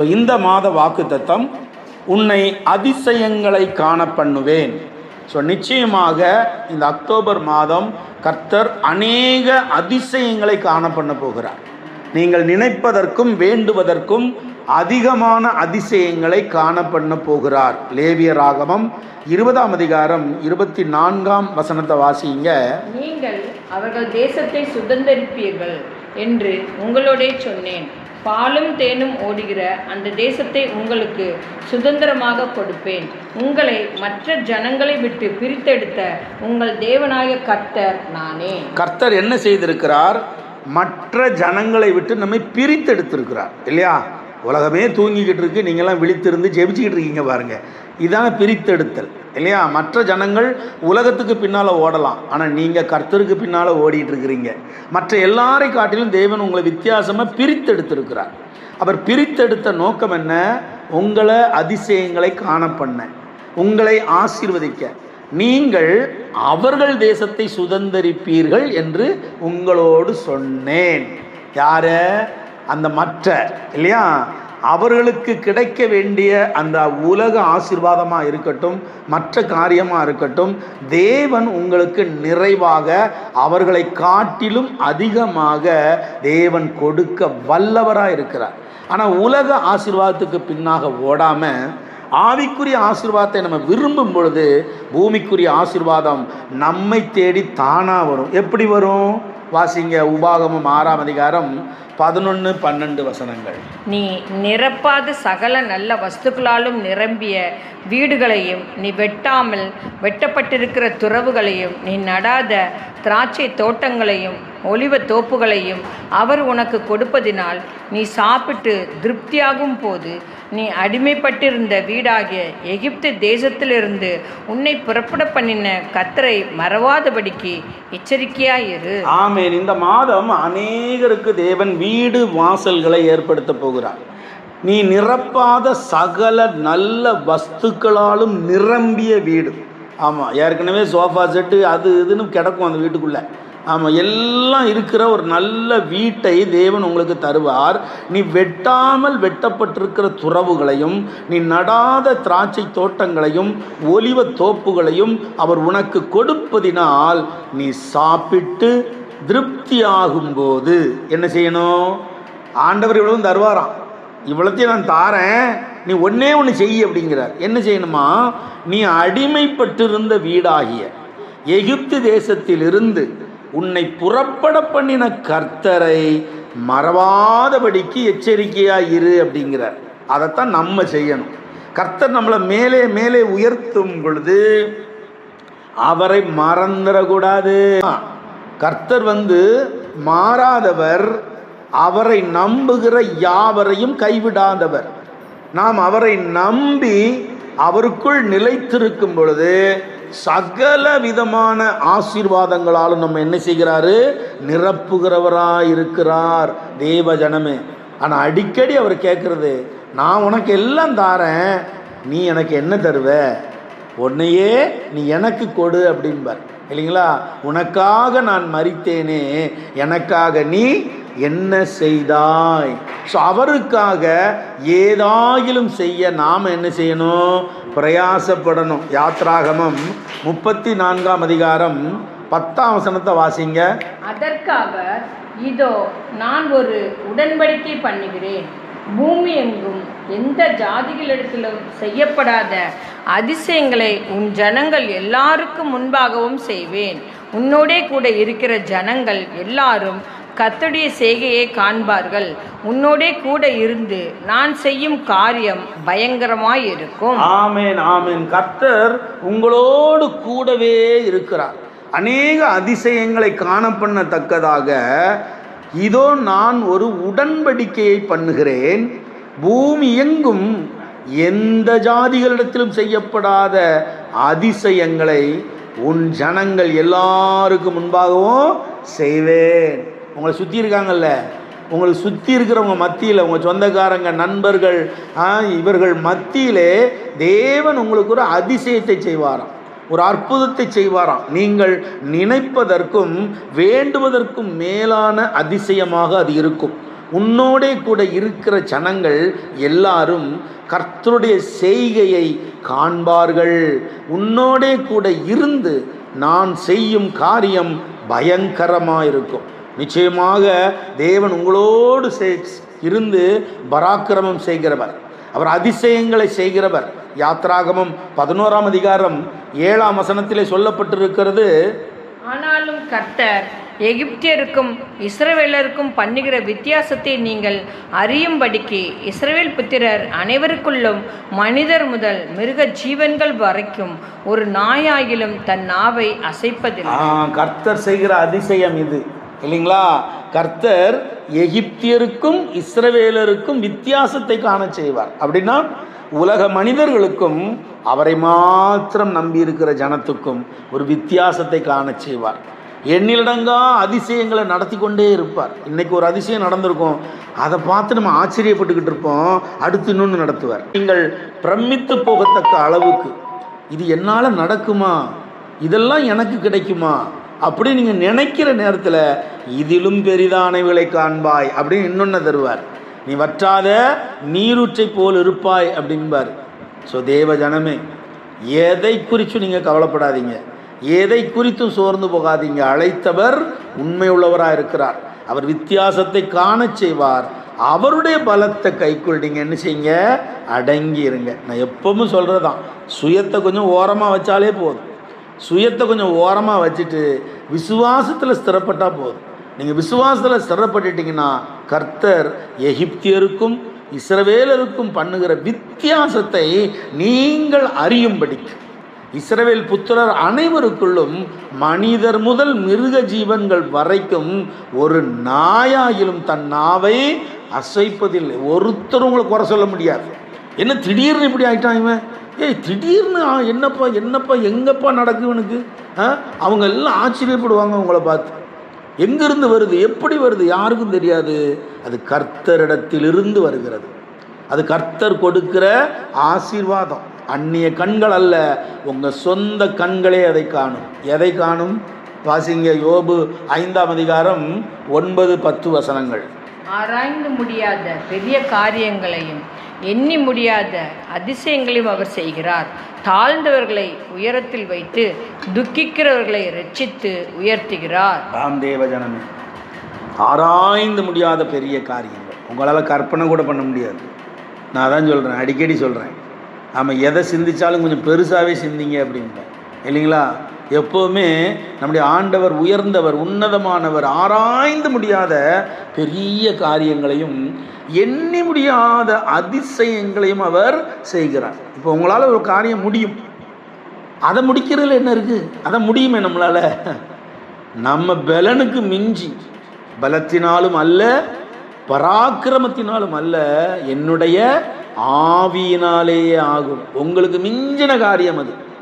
இந்த மாத வாக்குத்தத்தம் உன்னை அதிசயங்களை காண பண்ணுவேன் ஸோ நிச்சயமாக இந்த அக்டோபர் மாதம் கர்த்தர் அநேக அதிசயங்களை காண பண்ண போகிறார். நீங்கள் நினைப்பதற்கும் வேண்டுவதற்கும் அதிகமான அதிசயங்களை காண பண்ண போகிறார். லேவிய ராகமம் இருபதாம் அதிகாரம் இருபத்தி நான்காம் வசனத்தை வாசிங்க. நீங்கள் அவர்கள் தேசத்தை சுதந்திரிப்பீர்கள் என்று உங்களோட சொன்னேன். பாலும் தேனும் ஓடுகிற அந்த தேசத்தை உங்களுக்கு சுதந்திரமாக கொடுப்பேன். உங்களை மற்ற ஜனங்களை விட்டு பிரித்தெடுத்த உங்கள் தேவனாய கர்த்தர் நானே. கர்த்தர் என்ன செய்திருக்கிறார்? மற்ற ஜனங்களை விட்டு நம்மை பிரித்தெடுத்திருக்கிறார். இல்லையா? உலகமே தூங்கிக்கிட்டு இருக்கு. நீங்களாம் விழித்திருந்து ஜெபிச்சுக்கிட்டு இருக்கீங்க பாருங்க. இதான பிரித்தெடுத்தல். இல்லையா? மற்ற ஜனங்கள் உலகத்துக்கு பின்னால் ஓடலாம். ஆனால் நீங்கள் கர்த்தருக்கு பின்னால் ஓடிட்டு இருக்கிறீங்க மற்ற எல்லாரை காட்டிலும் தேவன் உங்களை வித்தியாசமாக பிரித்தெடுத்திருக்கிறார். அவர் பிரித்தெடுத்த நோக்கம் என்ன? உங்களை அதிசயங்களை காண பண்ண உங்களை ஆசீர்வதிக்க. நீங்கள் அவர்கள் தேசத்தை சுதந்தரிப்பீர்கள் என்று உங்களோடு சொன்னேன். யார? அந்த மற்ற இல்லையா? அவர்களுக்கு கிடைக்க வேண்டிய அந்த உலக ஆசீர்வாதமாக இருக்கட்டும் மற்ற காரியமாக இருக்கட்டும் தேவன் உங்களுக்கு நிறைவாக அவர்களை காட்டிலும் அதிகமாக தேவன் கொடுக்க வல்லவராக இருக்கிறார். ஆனால் உலக ஆசிர்வாதத்துக்கு பின்னாக ஓடாமல் ஆவிக்குரிய ஆசிர்வாதத்தை நம்ம விரும்பும் பொழுது பூமிக்குரிய ஆசிர்வாதம் நம்மை தேடி தானாக வரும். எப்படி வரும்? வாசிங்க உபாகமம் ஆறாம் அதிகாரம் பதினொன்று பன்னெண்டு வசனங்கள். நீ நிரப்பாத சகல நல்ல வஸ்துக்களாலும் நிரம்பிய வீடுகளையும் நீ வெட்டாமல் வெட்டப்பட்டிருக்கிற துறவுகளையும் நீ நடாத திராட்சை தோட்டங்களையும் ஒலிவ தோப்புகளையும் அவர் உனக்கு கொடுப்பதினால் நீ சாப்பிட்டு திருப்தியாகும் போது நீ அடிமைப்பட்டிருந்த வீடாகிய எகிப்து தேசத்திலிருந்து உன்னை புறப்பட பண்ணின கத்தரை மறவாதபடிக்கு எச்சரிக்கையாயிரு. ஆமேன். இந்த மாதம் அநேகருக்கு தேவன் வீடு வாசல்களை ஏற்படுத்த போகிறார். நீ நிரப்பாத சகல நல்ல வஸ்துக்களாலும் நிரம்பிய வீடு. ஆமாம் ஏற்கனவே சோஃபா செட்டு அது இதுன்னு கிடக்கும் அந்த வீட்டுக்குள்ளே. ஆமாம் எல்லாம் இருக்கிற ஒரு நல்ல வீட்டை தேவன் உங்களுக்கு தருவார். நீ வெட்டாமல் வெட்டப்பட்டிருக்கிற துறவுகளையும் நீ நடாத திராட்சை தோட்டங்களையும் ஒலிவ தோப்புகளையும் அவர் உனக்கு கொடுப்பதினால் நீ சாப்பிட்டு திருப்தியாகும் போது என்ன செய்யணும்? ஆண்டவர் இவ்வளவு தருவாராம். இவ்வளோத்தையும் நான் தாரேன். நீ ஒன்னே ஒன்று செய் அப்படிங்கிறார். என்ன செய்யணுமா? நீ அடிமைப்பட்டிருந்த வீடாகிய எகிப்து தேசத்திலிருந்து உன்னை புறப்பட பண்ணின கர்த்தரை மறவாதபடிக்கு எச்சரிக்கையாக இரு அப்படிங்கிறார். அதைத்தான் நம்ம செய்யணும். கர்த்தர் நம்மளை மேலே மேலே உயர்த்தும் பொழுது அவரை மறந்துடக்கூடாது. கர்த்தர் வந்து மாறாதவர் அவரை நம்புகிற யாவரையும் கைவிடாதவர். நாம் அவரை நம்பி அவருக்குள் நிலைத்திருக்கும் பொழுது சகல விதமான ஆசீர்வாதங்களாலும் நம்ம என்ன செய்கிறாரு? நிரப்புகிறவராக இருக்கிறார் தேவ ஜனமே ஆனால் அடிக்கடி அவர் கேட்குறது நான் உனக்கு எல்லாம் தாரேன் நீ எனக்கு என்ன தருவ? உன்னையே நீ எனக்கு கொடு அப்படின்பார். இல்லைங்களா? உனக்காக நான் மறித்தேனே எனக்காக நீ என்ன செய்தாய்? ஸோ அவருக்காக ஏதாயிலும் செய்ய நாம் என்ன செய்யணும்? பிரயாசப்படணும். யாத்ராகமம் முப்பத்தி நான்காம் அதிகாரம் பத்தாம் வசனத்தை வாசிங்க. அதற்காக இதோ நான் ஒரு உடன்படிக்கை பண்ணுகிறேன். பூமி எங்கும் எந்த ஜாதிகளிடத்திலும் செய்யப்படாத அதிசயங்களை உன் ஜனங்கள் எல்லாருக்கும் முன்பாகவும் செய்வேன். உன்னோடே கூட இருக்கிற ஜனங்கள் எல்லாரும் கத்துடைய செய்கையை காண்பார்கள். உன்னோடே கூட இருந்து நான் செய்யும் காரியம் பயங்கரமாய் இருக்கும் ஆமேன் ஆமேன். கர்த்தர் உங்களோடு கூடவே இருக்கிறார். அநேக அதிசயங்களை காண பண்ணத்தக்கதாக இதோ நான் ஒரு உடன்படிக்கையை பண்ணுகிறேன். பூமி எங்கும் எந்த ஜாதிகளிடத்திலும் செய்யப்படாத அதிசயங்களை உன் ஜனங்கள் எல்லாருக்கும் முன்பாகவும் செய்வேன். உங்களை சுற்றி இருக்காங்கல்ல? உங்களை சுற்றி இருக்கிறவங்க மத்தியில் உங்கள் சொந்தக்காரங்க நண்பர்கள் ஆ, இவர்கள் மத்தியிலே தேவன் உங்களுக்கு ஒரு அதிசயத்தை செய்வாராம். ஒரு அற்புதத்தை செய்வாராம். நீங்கள் நினைப்பதற்கும் வேண்டுவதற்கும் மேலான அதிசயமாக அது இருக்கும். உன்னோடே கூட இருக்கிற ஜனங்கள் எல்லாரும் கர்த்தருடைய செய்கையை காண்பார்கள். உன்னோடே கூட இருந்து நான் செய்யும் காரியம் பயங்கரமாக இருக்கும் நிச்சயமாக தேவன் உங்களோடு இருந்து பராக்கிரமம் செய்கிறவர். அவர் அதிசயங்களை செய்கிறவர். யாத்ராகமம் பதினோராம் அதிகாரம் ஏழாம் வசனத்திலே சொல்லப்பட்டிருக்கிறது. ஆனாலும் கர்த்தர் எகிப்தியருக்கும் இஸ்ரவேலருக்கும் பண்ணுகிற வித்தியாசத்தை நீங்கள் அறியும்படிக்கு இஸ்ரவேல் புத்திரர் அனைவருக்குள்ளும் மனிதர் முதல் மிருக ஜீவன்கள் வரைக்கும் ஒரு நாயாகிலும் தன் நாவை அசைப்பதில்லை. கர்த்தர் செய்கிற அதிசயம் இது. இல்லைங்களா? கர்த்தர் எகிப்தியருக்கும் இஸ்ரவேலருக்கும் வித்தியாசத்தை காண செய்வார். அப்படின்னா உலக மனிதர்களுக்கும் அவரை மாத்திரம் நம்பியிருக்கிற ஜனத்துக்கும் ஒரு வித்தியாசத்தை காண செய்வார். எண்ணிலடங்கா அதிசயங்களை நடத்தி கொண்டே இருப்பார். இன்னைக்கு ஒரு அதிசயம் நடந்திருக்கும். அதை பார்த்து நம்ம ஆச்சரியப்பட்டுக்கிட்டு இருப்போம். அடுத்து இன்னொன்று நடத்துவார். நீங்கள் பிரமித்து போகத்தக்க அளவுக்கு இது என்னால் நடக்குமா? இதெல்லாம் எனக்கு கிடைக்குமா? அப்படி நீங்கள் நினைக்கிற நேரத்தில் இதிலும் பெரிதானவைகளை காண்பாய் அப்படின்னு இன்னொன்று தருவார். நீ வற்றாத நீரூற்றை போல் இருப்பாய் அப்படின்பார். ஸோ தேவ ஜனமே எதை குறித்தும் நீங்கள் கவலைப்படாதீங்க. எதை குறித்தும் சோர்ந்து போகாதீங்க. அழைத்தவர் உண்மையுள்ளவராக இருக்கிறார். அவர் வித்தியாசத்தை காண செய்வார். அவருடைய பலத்தை கைக்குள் நீங்கள் என்ன செய்யுங்க? அடங்கிடுங்க நான் எப்பவும் சொல்கிறதான் சுயத்தை கொஞ்சம் ஓரமாக வச்சாலே போதும். சுயத்தை கொஞ்சம் ஓரமாக வச்சுட்டு விசுவாசத்தில் ஸ்திரப்பட்டால் போதும். நீங்கள் விசுவாசத்தில் ஸ்திரப்பட்டுட்டிங்கன்னா கர்த்தர் எகிப்தியருக்கும் இஸ்ரவேலருக்கும் பண்ணுகிற வித்தியாசத்தை நீங்கள் அறியும்படிக்கு. இஸ்ரவேல் புத்திரர் அனைவருக்குள்ளும் மனிதர் முதல் மிருக ஜீவன்கள் வரைக்கும் ஒரு நாயாயிலும் தன் நாவை அசைப்பதில்லை. ஒருத்தரும் உங்களை குறை சொல்ல முடியாது. என்ன திடீர்னு இப்படி ஆயிட்டான் இவன்? ஏய் திடீர்னு என்னப்பா என்னப்பா எங்கப்பா நடக்கு இவனுக்கு? ஆ அவங்க எல்லாம் ஆச்சரியப்படுவாங்க உங்களை பார்த்து. எங்கிருந்து வருது எப்படி வருது யாருக்கும் தெரியாது. அது கர்த்தரிடத்திலிருந்து வருகிறது. அது கர்த்தர் கொடுக்கிற ஆசீர்வாதம். அந்நிய கண்கள் அல்ல உங்கள் சொந்த கண்களே அதை காணும். எதை காணும்? வாசிங்க யோபு ஐந்தாம் அதிகாரம் ஒன்பது பத்து வசனங்கள். ஆராய்ந்து முடியாத பெரிய காரியங்களையும் எண்ணி முடியாத அதிசயங்களையும் அவர் செய்கிறார். தாழ்ந்தவர்களை உயரத்தில் வைத்து துக்கிக்கிறவர்களை ரட்சித்து உயர்த்துகிறார். ராம் தேவ ஜனமே ஆராய்ந்து முடியாத பெரிய காரியங்கள். உங்களால் கற்பனை கூட பண்ண முடியாது. நான் தான் சொல்கிறேன் அடிக்கடி சொல்கிறேன் நம்ம எதை சிந்திச்சாலும் கொஞ்சம் பெருசாகவே சிந்திங்க அப்படின்பேன் இல்லைங்களா? எப்போவுமே நம்முடைய ஆண்டவர் உயர்ந்தவர் உன்னதமானவர் ஆராய்ந்து முடியாத பெரிய காரியங்களையும் எண்ணி முடியாத அதிசயங்களையும் அவர் செய்கிறார். இப்போ உங்களால் ஒரு காரியம் முடியும். அதை முடிக்கிறதுல என்ன இருக்குது அதை முடியுமே நம்மளால். நம்ம பலனுக்கு மிஞ்சி பலத்தினாலும் அல்ல பராக்கிரமத்தினாலும் அல்ல என்னுடைய ஆவியினாலேயே ஆகும். உங்களுக்கு மிஞ்சின காரியம் அது.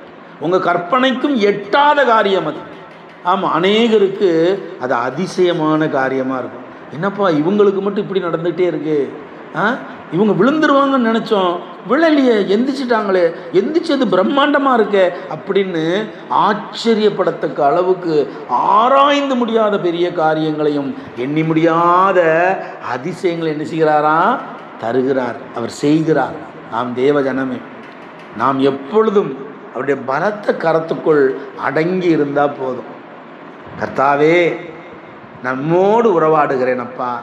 உங்கள் கற்பனைக்கும் எட்டாத காரியம் அது. ஆமாம் அநேகருக்கு அது அதிசயமான காரியமாக இருக்கும். என்னப்பா இவங்களுக்கு மட்டும் இப்படி நடந்துகிட்டே இருக்கு? ஆ? இவங்க விழுந்துருவாங்கன்னு நினச்சோம். விழலையே எந்திரிச்சிட்டாங்களே எந்திரிச்சது பிரம்மாண்டமாக இருக்கே அப்படின்னு ஆச்சரியப்படத்தக்க அளவுக்கு ஆராய்ந்து முடியாத பெரிய காரியங்களையும் எண்ணி முடியாத அதிசயங்களை என்ன செய்கிறாரா? தருகிறார் அவர் செய்கிறார். நாம் தேவ ஜனமே. நாம் எப்பொழுதும் அவருடைய பலத்த கரத்துக்குள் அடங்கி இருந்தால் போதும். கர்த்தாவே நம்மோடு உறவாடுகிறேன் அப்பா.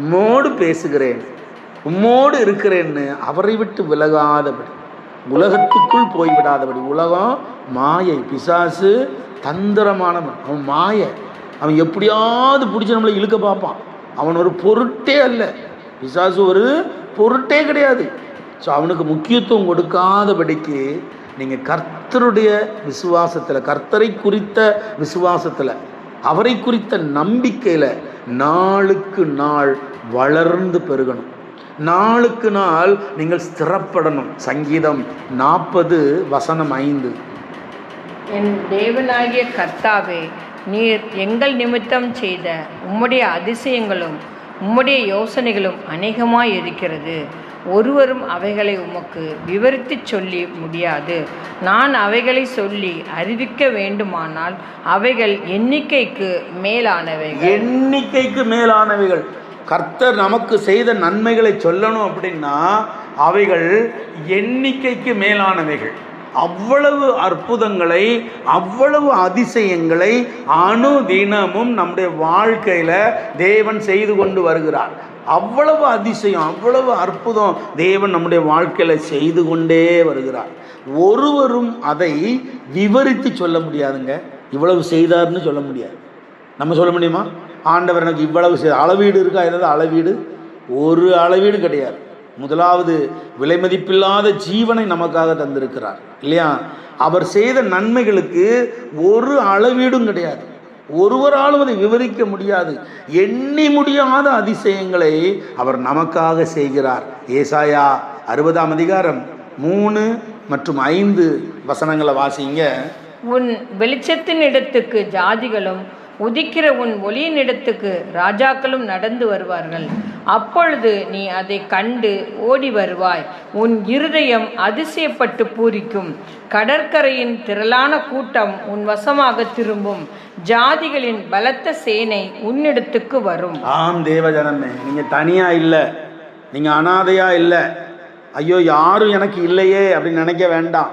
உம்மோடு பேசுகிறேன். உம்மோடு இருக்கிறேன்னு அவரை விட்டு விலகாதபடி உலகத்துக்குள் போய்விடாதபடி உலகம் மாயை பிசாசு தந்திரமானவன். அவன் மாயை. அவன் எப்படியாவது பிடிச்சி நம்மளை இழுக்க பார்ப்பான். அவன் ஒரு பொருட்டே அல்ல. பிசாசு ஒரு பொருட்டே கிடையாது. ஸோ அவனுக்கு முக்கியத்துவம் கொடுக்காதபடிக்கு நீங்கள் கர்த்தருடைய விசுவாசத்தில் கர்த்தரை குறித்த விசுவாசத்தில் அவரை குறித்த நம்பிக்கையில் நாளுக்கு நாள் வளர்ந்து பெருகணும். நாளுக்கு நாள் நீங்கள் ஸ்திரப்படணும். சங்கீதம் நாற்பது வசனம் ஐந்து. என் தேவனாகிய கர்த்தாவே நீர் எங்கள் நிமித்தம் செய்த உம்முடைய அதிசயங்களும் உம்முடைய யோசனைகளும் அநேகமாய் இருக்கிறது ஒருவரும் அவைகளை உமக்கு விவரித்துச் சொல்லி முடியாது. நான் அவைகளை சொல்லி அறிவிக்க வேண்டுமானால் அவைகள் எண்ணிக்கைக்கு மேலானவைகள். எண்ணிக்கைக்கு மேலானவைகள். கர்த்தர் நமக்கு செய்த நன்மைகளை சொல்லணும் அப்படின்னா அவைகள் எண்ணிக்கைக்கு மேலானவைகள். அவ்வளவு அற்புதங்களை அவ்வளவு அதிசயங்களை அணுதினமும் நம்முடைய வாழ்க்கையில் தேவன் செய்து கொண்டு வருகிறார். அவ்வளவு அதிசயம் அவ்வளவு அற்புதம் தேவன் நம்முடைய வாழ்க்கையில் செய்து கொண்டே வருகிறார். ஒருவரும் அதை விவரித்து சொல்ல முடியாதுங்க. இவ்வளவு செய்தார்னு சொல்ல முடியாது. நம்ம சொல்ல முடியுமா? ஆண்டவர் எனக்கு இவ்வளவு செய் அளவீடு இருக்கா? ஏதாவது அளவீடு? ஒரு அளவீடு கிடையாது. முதலாவது விலைமதிப்பில்லாத ஜீவனை நமக்காக தந்திருக்கிறார். இல்லையா? அவர் செய்த நன்மைகளுக்கு ஒரு அளவீடும் கிடையாது. ஒருவராலும் அதை விவரிக்க முடியாது. எண்ணி முடியாத அதிசயங்களை அவர் நமக்காக செய்கிறார். ஏசாயா அறுபதாம் அதிகாரம் மூணு மற்றும் ஐந்து வசனங்களை வாசிங்க. உன் வெளிச்சத்தின் இடத்துக்கு ஜாதிகளும் உதிக்கிற உன் ஒளியின் இடத்துக்கு ராஜாக்களும் நடந்து வருவார்கள். அப்பொழுது நீ அதை கண்டு ஓடி வருவாய். உன் இருதயம் அதிசயப்பட்டு பூரிக்கும். கடற்கரையின் திரளான கூட்டம் உன் வசமாக திரும்பும். ஜாதிகளின் பலத்த சேனை உன்னிடத்துக்கு வரும். ஆம் தேவஜனமே நீங்கள் தனியாக இல்லை. நீங்கள் அனாதையாக இல்லை. ஐயோ யாரும் எனக்கு இல்லையே அப்படின்னு நினைக்க வேண்டாம்.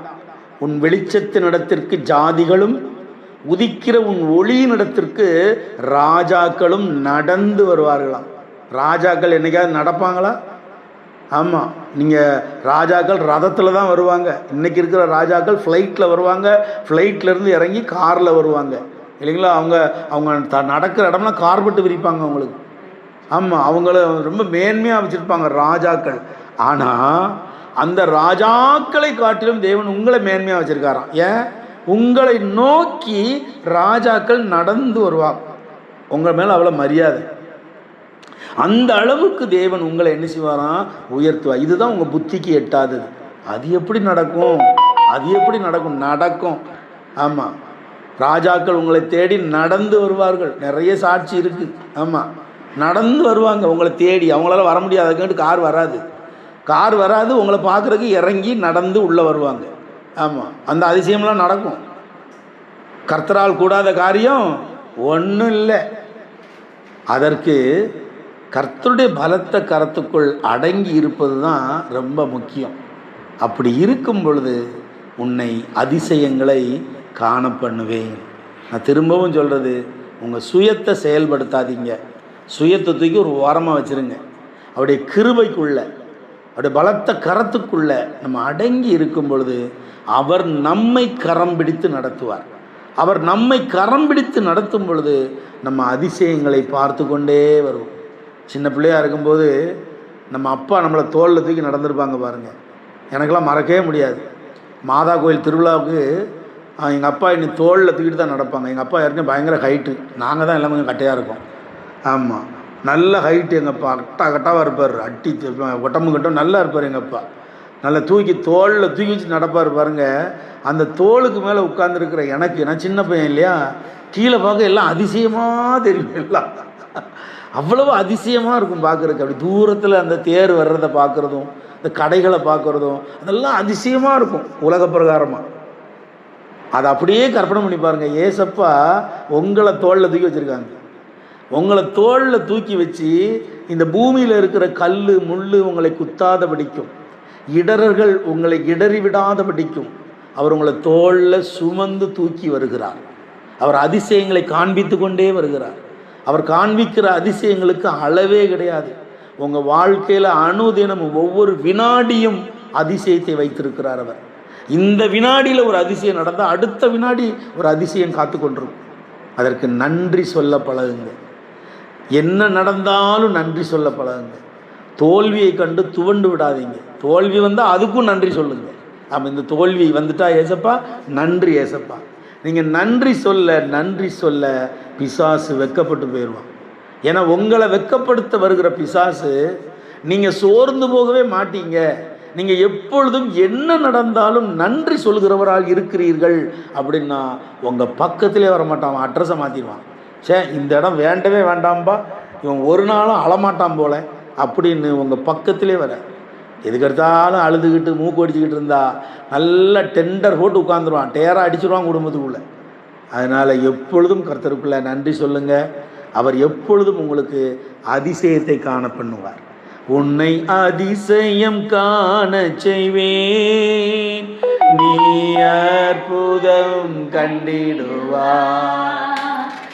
உன் வெளிச்சத்தின் இடத்திற்கு ஜாதிகளும் உதிக்கிற உன் ஒளியின் இடத்திற்கு ராஜாக்களும் நடந்து வருவார்களாம். ராஜாக்கள் என்னைக்காவது நடப்பாங்களா? ஆமாம் நீங்கள் ராஜாக்கள் ரதத்தில் தான் வருவாங்க. இன்றைக்கி இருக்கிற ராஜாக்கள் ஃப்ளைட்டில் வருவாங்க. ஃப்ளைட்லேருந்து இறங்கி காரில் வருவாங்க. இல்லைங்களா? அவங்க அவங்க த நடக்கிற இடம்லாம் கார்பெட்டு விரிப்பாங்க அவங்களுக்கு. ஆமாம் அவங்கள ரொம்ப மேன்மையாக வச்சுருப்பாங்க ராஜாக்கள். ஆனால் அந்த ராஜாக்களை காட்டிலும் தேவன் உங்களை மேன்மையாக வச்சுருக்காராம். ஏன்? உங்களை நோக்கி ராஜாக்கள் நடந்து வருவாங்க உங்கள் மேலே அவ்வளோ மரியாதை. அந்த அளவுக்கு தேவன் உங்களை என்ன செய்வாராம்? உயர்த்துவா இதுதான் உங்கள் புத்திக்கு எட்டாதது. அது எப்படி நடக்கும்? அது எப்படி நடக்கும்? நடக்கும். ஆமாம் ராஜாக்கள் உங்களை தேடி நடந்து வருவார்கள். நிறைய சாட்சி இருக்குது ஆமாம் நடந்து வருவாங்க. உங்களை தேடி. அவங்களால வர முடியாது. அதுக்காண்டு கார் வராது. கார் வராது. உங்களை பார்க்குறதுக்கு இறங்கி நடந்து உள்ளே வருவாங்க. ஆமாம் அந்த அதிசயம்லாம் நடக்கும். கர்த்தரால் கூடாத காரியம் ஒன்றும் இல்லை. அதற்கு கர்த்தருடைய பலத்த கரத்துக்குள் அடங்கி இருப்பது தான் ரொம்ப முக்கியம். அப்படி இருக்கும் பொழுது உன்னை அதிசயங்களை காண பண்ணுவேன். நான் திரும்பவும் சொல்கிறது உங்கள் சுயத்தை செயல்படுத்தாதீங்க. சுயத்தை தூக்கி ஒரு ஓரமாக வச்சுருங்க. அவருடைய கிருபைக்குள்ளே அவருடைய பலத்த கரத்துக்குள்ளே நம்ம அடங்கி இருக்கும் பொழுது அவர் நம்மை கரம் பிடித்து நடத்துவார். அவர் நம்மை கரம் பிடித்து நடத்தும் பொழுது நம்ம அதிசயங்களை பார்த்து கொண்டே வருவோம். சின்ன பிள்ளையாக இருக்கும்போது நம்ம அப்பா நம்மளை தோளில் தூக்கி நடந்திருப்பாங்க பாருங்கள் எனக்கெல்லாம் மறக்கவே முடியாது. மாதா கோயில் திருவிழாவுக்கு எங்கள் அப்பா இன்னி தோளில் தூக்கிட்டு தான் நடப்பாங்க. எங்கள் அப்பா இறங்கி பயங்கர ஹைட்டு நாங்கள் தான் எல்லாமே கட்டையாக இருக்கோம். ஆமாம் நல்ல ஹைட்டு எங்கள் அப்பா. கட்டா கட்டாவாக இருப்பார். அட்டி ஒட்டமும் கட்டம் நல்லா இருப்பார் எங்கள் அப்பா. நல்லா தூக்கி தோளில் தூக்கி வச்சு நடப்பார் பாருங்கள் அந்த தோளுக்கு மேலே உட்காந்துருக்கிற எனக்கு நான் சின்ன பையன் இல்லையா? கீழே பார்க்க எல்லாம் அதிசயமாக தெரியும் எல்லாம். அவ்வளவு அதிசயமாக இருக்கும் பார்க்குறதுக்கு. அப்படி தூரத்தில் அந்த தேர் வர்றதை பார்க்குறதும் இந்த கடைகளை பார்க்குறதும் அதெல்லாம் அதிசயமாக இருக்கும் உலக பிரகாரமாக அதை அப்படியே கற்பனை பண்ணி பாருங்கள் ஏசப்பா உங்களை தோளில் தூக்கி வச்சுருக்காங்க. உங்களை தோளில் தூக்கி வச்சு இந்த பூமியில் இருக்கிற கல் முள் உங்களை குத்தாத படிக்கும். இடரர்கள் உங்களை இடறி விடாத படிக்கும். அவர் உங்களை தோளில் சுமந்து தூக்கி வருகிறார். அவர் அதிசயங்களை காண்பித்து கொண்டே வருகிறார். அவர் காண்பிக்கிற அதிசயங்களுக்கு அளவே கிடையாது. உங்கள் வாழ்க்கையில் அணுதினமும் ஒவ்வொரு வினாடியும் அதிசயத்தை வைத்திருக்கிறார் அவர். இந்த வினாடியில் ஒரு அதிசயம் நடந்தால் அடுத்த வினாடி ஒரு அதிசயம் காத்து கொண்டிருக்கும். அதற்கு நன்றி சொல்ல பழகுங்க. என்ன நடந்தாலும் நன்றி சொல்ல பழகுங்க. தோல்வியை கண்டு துவண்டு விடாதீங்க. தோல்வி வந்தால் அதுக்கும் நன்றி சொல்லுங்க. ஆமாம் இந்த தோல்வி வந்துட்டா ஏசப்பா? நன்றி ஏசப்பா. நீங்கள் நன்றி சொல்ல நன்றி சொல்ல பிசாசு வெக்கப்பட்டு போயிடுவான் ஏன்னா உங்களை வெக்கப்படுத்த வருகிற பிசாசு நீங்கள் சோர்ந்து போகவே மாட்டீங்க. நீங்கள் எப்பொழுதும் என்ன நடந்தாலும் நன்றி சொல்கிறவரால் இருக்கிறீர்கள் அப்படின்னா உங்கள் பக்கத்திலே வர மாட்டான் அட்ரஸை மாற்றிடுவான் சே இந்த இடம் வேண்டவே வேண்டாம்பா. இவன் ஒரு நாளும் அழமாட்டான் போல அப்படின்னு உங்கள் பக்கத்திலே வர. எதுக்கெடுத்தாலும் அழுதுகிட்டு மூக்கு அடிச்சுக்கிட்டு இருந்தா நல்ல டெண்டர் போட்டு உட்காந்துருவான் டேராக அடிச்சிருவான் குடும்பத்துக்குள்ளே. அதனால் எப்பொழுதும் கர்த்தருக்குள்ள நன்றி சொல்லுங்கள் அவர் எப்பொழுதும் உங்களுக்கு அதிசயத்தை காண பண்ணுவார். உன்னை அதிசயம் காண செய்வேன். நீ அற்புதம் கண்டிடுவார்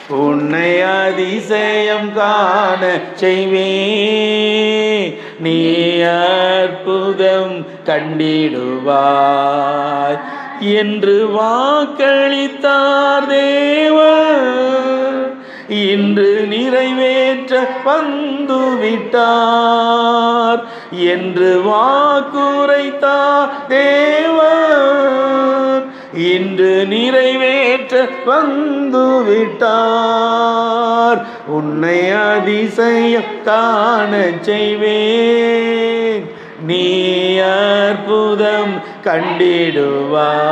உன்னை அதிசயம் காண செய்வேன். நீ அற்புதம் கண்டிடுவாய். என்று வாக்களித்தார் தேவன். இன்று நிறைவேற்ற வந்து விட்டார் என்று வாக்குரைத்தார் தேவன் இன்று நிறைவேற்ற வந்து விட்டார் உன்னை அதிசயம் காண செய்வேன். நீ அற்புதம் கண்டிடுவார்